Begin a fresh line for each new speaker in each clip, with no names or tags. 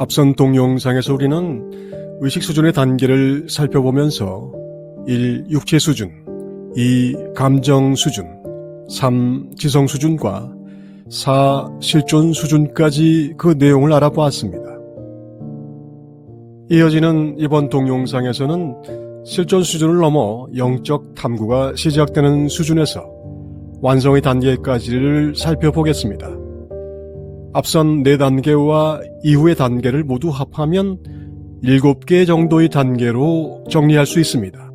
앞선 동영상에서 우리는 의식 수준의 단계를 살펴보면서 1. 육체 수준 2. 감정 수준 3. 지성 수준과 4. 실존 수준까지 그 내용을 알아보았습니다. 이어지는 이번 동영상에서는 실존 수준을 넘어 영적 탐구가 시작되는 수준에서 완성의 단계까지를 살펴보겠습니다. 앞선 4단계와 이후의 단계를 모두 합하면 7개 정도의 단계로 정리할 수 있습니다.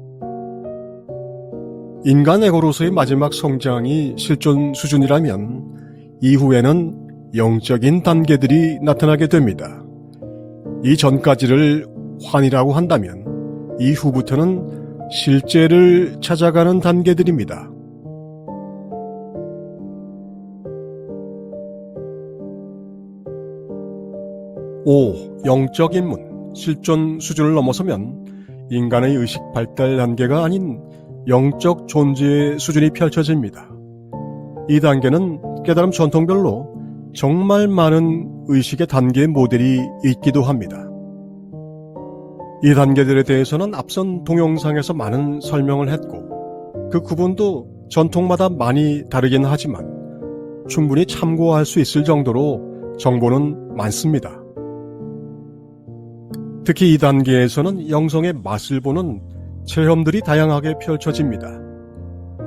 인간 에고로서의 마지막 성장이 실존 수준이라면 이후에는 영적인 단계들이 나타나게 됩니다. 이 전까지를 환이라고 한다면 이후부터는 실제를 찾아가는 단계들입니다. 5. 영적 인문, 실존 수준을 넘어서면 인간의 의식 발달 단계가 아닌 영적 존재의 수준이 펼쳐집니다. 이 단계는 깨달음 전통별로 정말 많은 의식의 단계 모델이 있기도 합니다. 이 단계들에 대해서는 앞선 동영상에서 많은 설명을 했고 그 구분도 전통마다 많이 다르긴 하지만 충분히 참고할 수 있을 정도로 정보는 많습니다. 특히 이 단계에서는 영성의 맛을 보는 체험들이 다양하게 펼쳐집니다.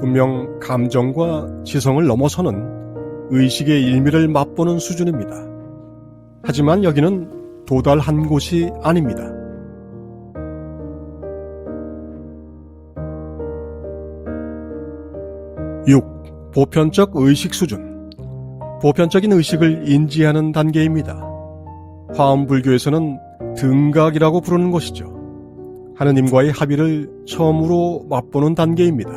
분명 감정과 지성을 넘어서는 의식의 일미를 맛보는 수준입니다. 하지만 여기는 도달한 곳이 아닙니다. 6. 보편적 의식 수준. 보편적인 의식을 인지하는 단계입니다. 화엄불교에서는 등각이라고 부르는 것이죠. 하느님과의 합의를 처음으로 맛보는 단계입니다.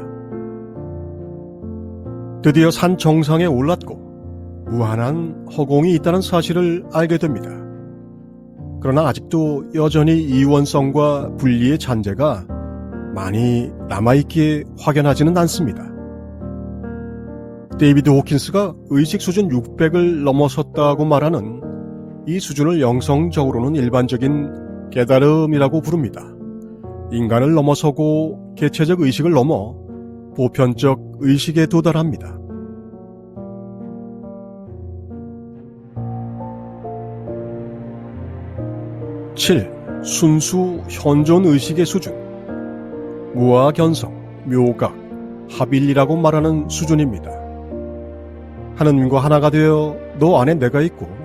드디어 산 정상에 올랐고 무한한 허공이 있다는 사실을 알게 됩니다. 그러나 아직도 여전히 이원성과 분리의 잔재가 많이 남아있기에 확연하지는 않습니다. 데이비드 호킨스가 의식 수준 600을 넘어섰다고 말하는 이 수준을 영성적으로는 일반적인 깨달음이라고 부릅니다. 인간을 넘어서고 개체적 의식을 넘어 보편적 의식에 도달합니다. 칠 순수 현존 의식의 수준. 무아 견성, 묘각, 합일이라고 말하는 수준입니다. 하느님과 하나가 되어 너 안에 내가 있고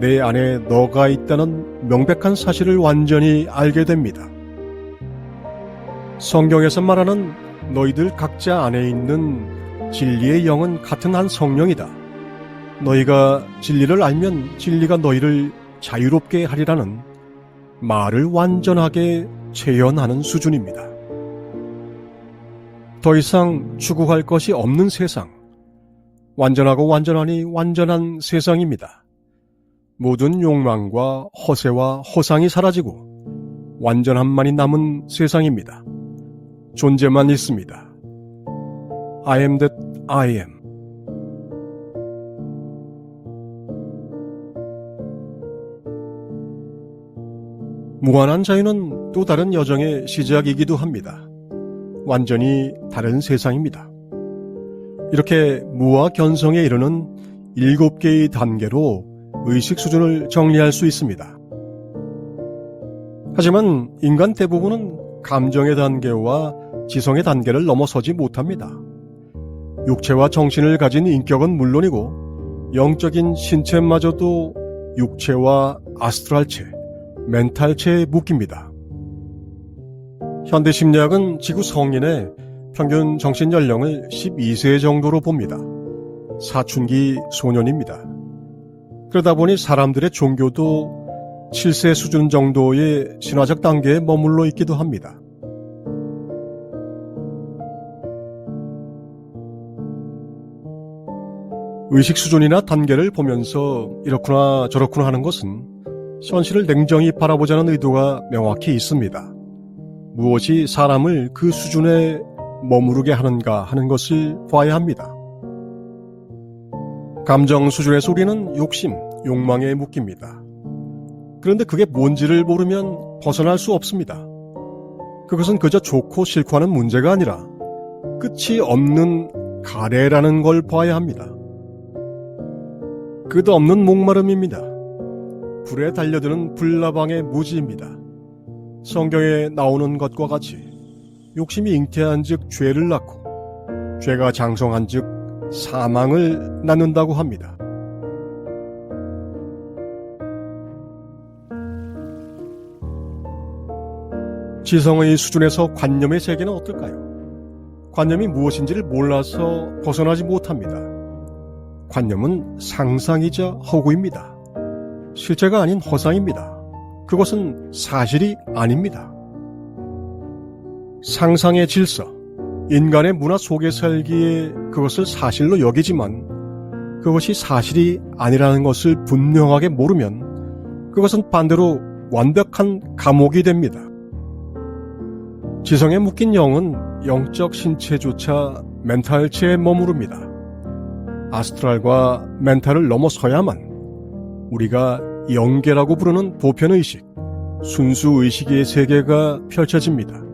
내 안에 너가 있다는 명백한 사실을 완전히 알게 됩니다. 성경에서 말하는 너희들 각자 안에 있는 진리의 영은 같은 한 성령이다. 너희가 진리를 알면 진리가 너희를 자유롭게 하리라는 말을 완전하게 재현하는 수준입니다. 더 이상 추구할 것이 없는 세상, 완전하고 완전하니 완전한 세상입니다. 모든 욕망과 허세와 허상이 사라지고 완전함만이 남은 세상입니다. 존재만 있습니다. I am that I am. 무한한 자유는 또 다른 여정의 시작이기도 합니다. 완전히 다른 세상입니다. 이렇게 무와 견성에 이르는 일곱 개의 단계로 의식 수준을 정리할 수 있습니다. 하지만 인간 대부분은 감정의 단계와 지성의 단계를 넘어서지 못합니다. 육체와 정신을 가진 인격은 물론이고 영적인 신체마저도 육체와 아스트랄체, 멘탈체에 묶입니다. 현대 심리학은 지구 성인의 평균 정신 연령을 12세 정도로 봅니다. 사춘기 소년입니다. 그러다 보니 사람들의 종교도 7세 수준 정도의 신화적 단계에 머물러 있기도 합니다. 의식 수준이나 단계를 보면서 이렇구나 저렇구나 하는 것은 현실을 냉정히 바라보자는 의도가 명확히 있습니다. 무엇이 사람을 그 수준에 머무르게 하는가 하는 것을 봐야 합니다. 감정 수준의 소리는 욕심, 욕망에 묶입니다. 그런데 그게 뭔지를 모르면 벗어날 수 없습니다. 그것은 그저 좋고 싫고 하는 문제가 아니라 끝이 없는 가래라는 걸 봐야 합니다. 끝없는 목마름입니다. 불에 달려드는 불나방의 무지입니다. 성경에 나오는 것과 같이 욕심이 잉태한 즉 죄를 낳고 죄가 장성한 즉 사망을 낳는다고 합니다. 지성의 수준에서 관념의 세계는 어떨까요? 관념이 무엇인지를 몰라서 벗어나지 못합니다. 관념은 상상이자 허구입니다. 실제가 아닌 허상입니다. 그것은 사실이 아닙니다. 상상의 질서, 인간의 문화 속에 살기에 그것을 사실로 여기지만 그것이 사실이 아니라는 것을 분명하게 모르면 그것은 반대로 완벽한 감옥이 됩니다. 지성에 묶인 영은 영적 신체조차 멘탈체에 머무릅니다. 아스트랄과 멘탈을 넘어서야만 우리가 영계라고 부르는 보편의식, 순수의식의 세계가 펼쳐집니다.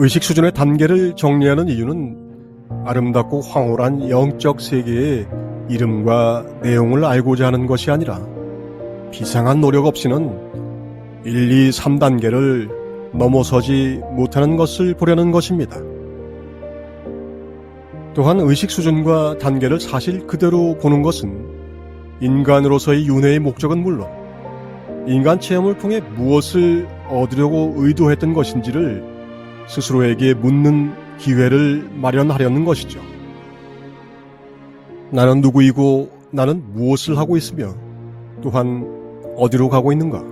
의식 수준의 단계를 정리하는 이유는 아름답고 황홀한 영적 세계의 이름과 내용을 알고자 하는 것이 아니라 비상한 노력 없이는 1, 2, 3단계를 넘어서지 못하는 것을 보려는 것입니다. 또한 의식 수준과 단계를 사실 그대로 보는 것은 인간으로서의 윤회의 목적은 물론 인간 체험을 통해 무엇을 얻으려고 의도했던 것인지를 스스로에게 묻는 기회를 마련하려는 것이죠. 나는 누구이고 나는 무엇을 하고 있으며 또한 어디로 가고 있는가?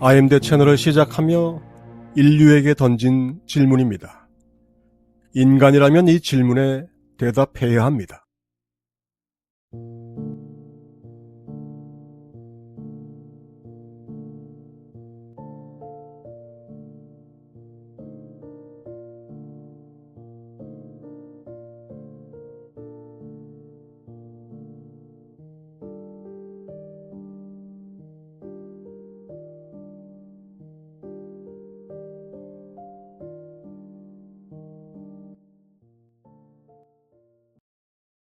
IMD 채널을 시작하며 인류에게 던진 질문입니다. 인간이라면 이 질문에 대답해야 합니다.